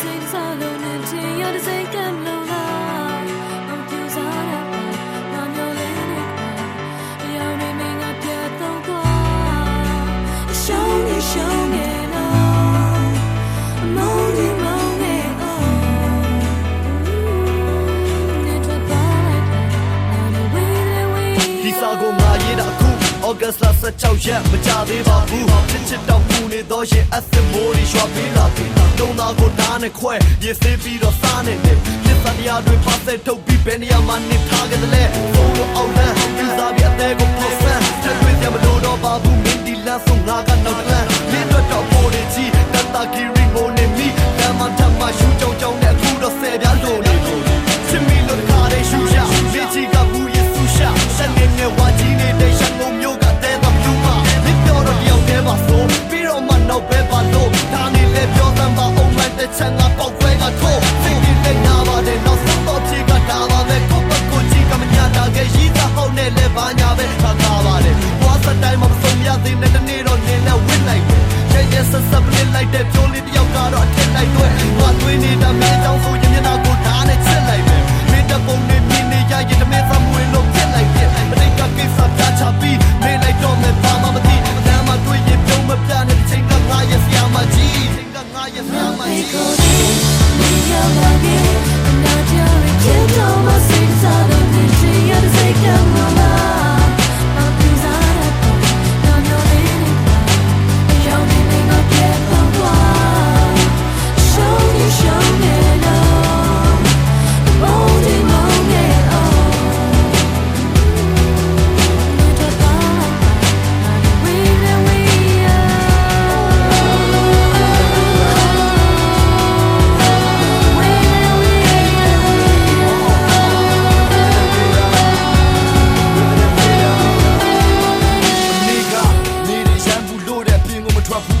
စိတ်စားလို့နဲ့ချင်ရတဲ့စိတ်ကမလို့လားမပြူစားရပါငါမျောလေးနဲ့အယောင်နေမင်းကပြတ်တော့သွားရှောင်းနေရှောင်းနေတော့မုန်းနေမုန်းနေတော့နေတော့ပါလိုက်တယ်နားဝေးဝေးဒီစာကိုငါရေးတာအခုဩဂတ်စ်လ16ရက်မကြသေးပါဘူးချစ်ချစ်တောက်ပူနေတော့ရင်အသက်မိုးရီရွှာပေးလာပြီတုံးသားကိုဓာတ် နဲ့ခွဲရေစေးပြီးတော့စားနေတယ်ပြစ်စတရားတွေပါဆက်ထုတ်ပြီးဘယ်နေရာမှာနေထားကြတယ်လဲဘုံလို့အောင်လ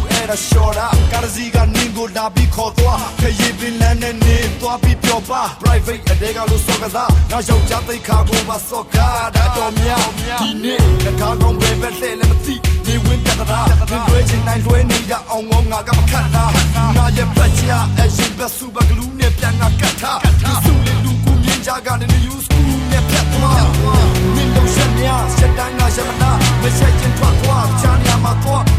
ဘူးအဲ့ဒါ short up ကာရစီကနင်းကိုလာပြီးခေါ်သွားခရီးပင်လန်းနဲ့နင်းသွားပြီးပျော်ပါ private အတဲကလို့စော့ကစားငါရောက်ကြသိခါကိုမစော့ကားဒါတော်များဒီနေ့တကားကောင်းပဲပဲလှဲလည်းမသိဒီဝင်းပြတ်တာဒီလွဲချင်နိုင်လွဲနေရအောင်ငေါငါကမခတ်တာငါရဲ့ပတ်ချာအရင်ပဲစူပါဂလူးနဲ့ပြန်ငါကတ်ထားဒီစုလေးလူကူမြင်ကြကနေ use ကူနဲ့ပြတ်သွားမင်းတို့ရှက်များရှက်တိုင်းငါရှက်မနာမရှက်ချင်ထွက်သွားချာနေရာမှာသွား